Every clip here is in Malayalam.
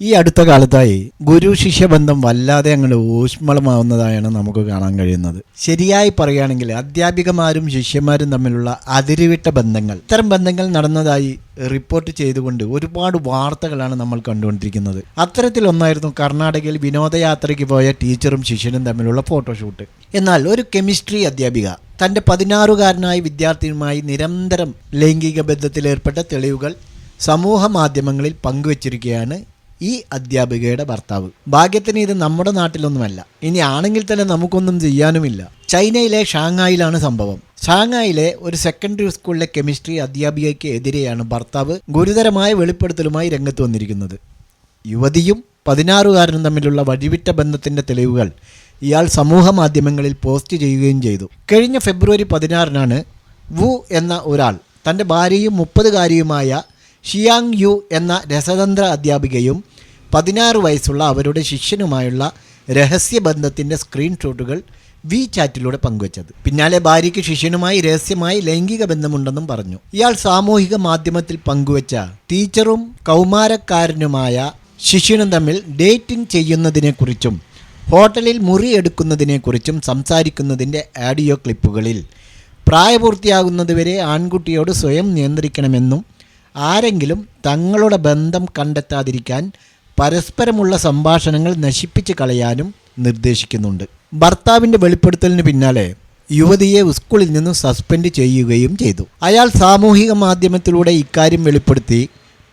ഈ അടുത്ത കാലത്തായി ഗുരു ശിഷ്യ ബന്ധം വല്ലാതെ അങ്ങോട്ട് ഊഷ്മളമാവുന്നതായാണ് നമുക്ക് കാണാൻ കഴിയുന്നത്. ശരിയായി പറയുകയാണെങ്കിൽ അധ്യാപികമാരും ശിഷ്യന്മാരും തമ്മിലുള്ള അതിരുവിട്ട ബന്ധങ്ങൾ ഇത്തരം ബന്ധങ്ങൾ നടന്നതായി റിപ്പോർട്ട് ചെയ്തുകൊണ്ട് ഒരുപാട് വാർത്തകളാണ് നമ്മൾ കണ്ടുകൊണ്ടിരിക്കുന്നത്. അത്തരത്തിലൊന്നായിരുന്നു കർണാടകയിൽ വിനോദയാത്രയ്ക്ക് പോയ ടീച്ചറും ശിഷ്യനും തമ്മിലുള്ള ഫോട്ടോഷൂട്ട് എന്നാൽ ഒരു കെമിസ്ട്രി അധ്യാപിക തന്റെ പതിനാറുകാരനായ വിദ്യാർത്ഥിയുമായി നിരന്തരം ലൈംഗിക ബന്ധത്തിലേർപ്പെട്ട തെളിവുകൾ സമൂഹ മാധ്യമങ്ങളിൽ പങ്കുവച്ചിരിക്കുകയാണ് ഈ അധ്യാപികയുടെ ഭർത്താവ്. ഭാഗ്യത്തിന് ഇത് നമ്മുടെ നാട്ടിലൊന്നുമല്ല. ഇനി ആണെങ്കിൽ തന്നെ നമുക്കൊന്നും ചെയ്യാനുമില്ല. ചൈനയിലെ ഷാങ്ങായിലാണ് സംഭവം. ഷാങ്ങായിലെ ഒരു സെക്കൻഡറി സ്കൂളിലെ കെമിസ്ട്രി അധ്യാപികയ്ക്ക് എതിരെയാണ് ഭർത്താവ് ഗുരുതരമായ വെളിപ്പെടുത്തലുമായി രംഗത്ത് വന്നിരിക്കുന്നത്. യുവതിയും പതിനാറുകാരനും തമ്മിലുള്ള വഴിവിറ്റ ബന്ധത്തിന്റെ തെളിവുകൾ ഇയാൾ സമൂഹ മാധ്യമങ്ങളിൽ പോസ്റ്റ് ചെയ്യുകയും ചെയ്തു. കഴിഞ്ഞ ഫെബ്രുവരി പതിനാറിനാണ് വു എന്ന ഒരാൾ തന്റെ ഭാര്യയും മുപ്പതുകാരിയുമായ ഷിയാങ് യു എന്ന രസതന്ത്ര അധ്യാപികയും പതിനാറ് വയസ്സുള്ള അവരുടെ ശിഷ്യനുമായുള്ള രഹസ്യബന്ധത്തിന്റെ സ്ക്രീൻഷോട്ടുകൾ വി ചാറ്റിലൂടെ പങ്കുവച്ചത്. പിന്നാലെ ഭാര്യയ്ക്ക് ശിഷ്യനുമായി രഹസ്യമായി ലൈംഗിക ബന്ധമുണ്ടെന്നും പറഞ്ഞു. ഇയാൾ സാമൂഹിക മാധ്യമത്തിൽ പങ്കുവച്ച ടീച്ചറും കൗമാരക്കാരനുമായ ശിഷ്യനും തമ്മിൽ ഡേറ്റിംഗ് ചെയ്യുന്നതിനെക്കുറിച്ചും ഹോട്ടലിൽ മുറി എടുക്കുന്നതിനെക്കുറിച്ചും സംസാരിക്കുന്നതിന്റെ ആഡിയോ ക്ലിപ്പുകളിൽ പ്രായപൂർത്തിയാകുന്നതുവരെ ആൺകുട്ടിയോട് സ്വയം നിയന്ത്രിക്കണമെന്നും ആരെങ്കിലും തങ്ങളുടെ ബന്ധം കണ്ടെത്താതിരിക്കാൻ പരസ്പരമുള്ള സംഭാഷണങ്ങൾ നശിപ്പിച്ച് കളയാനും നിർദ്ദേശിക്കുന്നുണ്ട്. ഭർത്താവിന്റെ വെളിപ്പെടുത്തലിന് പിന്നാലെ യുവതിയെ സ്കൂളിൽ നിന്നും സസ്പെൻഡ് ചെയ്യുകയും ചെയ്തു. അയാൾ സാമൂഹിക മാധ്യമത്തിലൂടെ ഇക്കാര്യം വെളിപ്പെടുത്തി.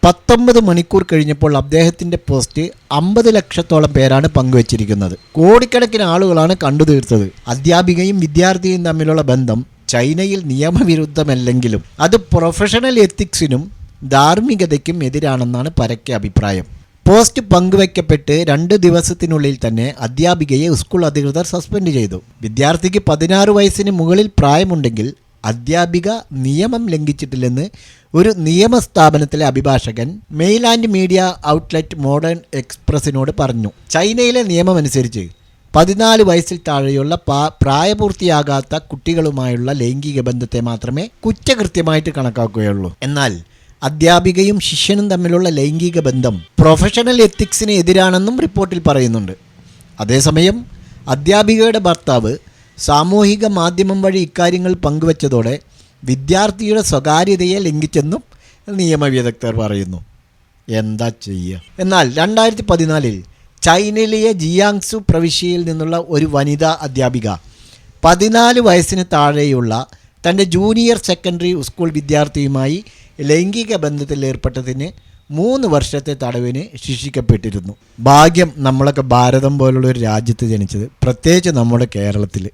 പത്തൊമ്പത് മണിക്കൂർ കഴിഞ്ഞപ്പോൾ അദ്ദേഹത്തിന്റെ പോസ്റ്റ് അമ്പത് ലക്ഷത്തോളം പേരാണ് പങ്കുവച്ചിരിക്കുന്നത്. കോടിക്കണക്കിന് ആളുകളാണ് കണ്ടുതീർത്തത്. അധ്യാപികയും വിദ്യാർത്ഥിയും തമ്മിലുള്ള ബന്ധം ചൈനയിൽ നിയമവിരുദ്ധമല്ലെങ്കിലും അത് പ്രൊഫഷണൽ എത്തിക്സിനും ധാർമ്മികതയ്ക്കും എതിരാണെന്നാണ് പരക്കെ അഭിപ്രായം. പോസ്റ്റ് പങ്കുവയ്ക്കപ്പെട്ട് രണ്ട് ദിവസത്തിനുള്ളിൽ തന്നെ അധ്യാപികയെ സ്കൂൾ അധികൃതർ സസ്പെൻഡ് ചെയ്തു. വിദ്യാർത്ഥിക്ക് പതിനാറ് വയസ്സിന് മുകളിൽ പ്രായമുണ്ടെങ്കിൽ അധ്യാപിക നിയമം ലംഘിച്ചിട്ടില്ലെന്ന് ഒരു നിയമസ്ഥാപനത്തിലെ അഭിഭാഷകൻ mail and media outlet modern എക്സ്പ്രസിനോട് പറഞ്ഞു. ചൈനയിലെ നിയമമനുസരിച്ച് പതിനാല് വയസ്സിൽ താഴെയുള്ള പ്രായപൂർത്തിയാകാത്ത കുട്ടികളുമായുള്ള ലൈംഗിക ബന്ധത്തെ മാത്രമേ കുറ്റകൃത്യമായിട്ട് കണക്കാക്കുകയുള്ളൂ. എന്നാൽ അധ്യാപികയും ശിഷ്യനും തമ്മിലുള്ള ലൈംഗിക ബന്ധം പ്രൊഫഷണൽ എത്തിക്സിന് എതിരാണെന്നും റിപ്പോർട്ടിൽ പറയുന്നുണ്ട്. അതേസമയം അധ്യാപികയുടെ ഭർത്താവ് സാമൂഹിക മാധ്യമം വഴി ഇക്കാര്യങ്ങൾ പങ്കുവച്ചതോടെ വിദ്യാർത്ഥിയുടെ സ്വകാര്യതയെ ലംഘിച്ചെന്നും നിയമവിദഗ്ധർ പറയുന്നു. എന്താ ചെയ്യുക എന്നാൽ രണ്ടായിരത്തി പതിനാലിൽ ചൈനയിലെ ജിയാങ്സു പ്രവിശ്യയിൽ നിന്നുള്ള ഒരു വനിതാ അധ്യാപിക പതിനാല് വയസ്സിന് താഴെയുള്ള തന്റെ ജൂനിയർ സെക്കൻഡറി സ്കൂൾ വിദ്യാർത്ഥിയുമായി ലൈംഗിക ബന്ധത്തിൽ ഏർപ്പെട്ടതിന് മൂന്ന് വർഷത്തെ തടവിന് ശിക്ഷിക്കപ്പെട്ടിരുന്നു. ഭാഗ്യം നമ്മളൊക്കെ ഭാരതം പോലുള്ള ഒരു രാജ്യത്ത് ജനിച്ചത്. പ്രത്യേകിച്ച് നമ്മുടെ കേരളത്തിൽ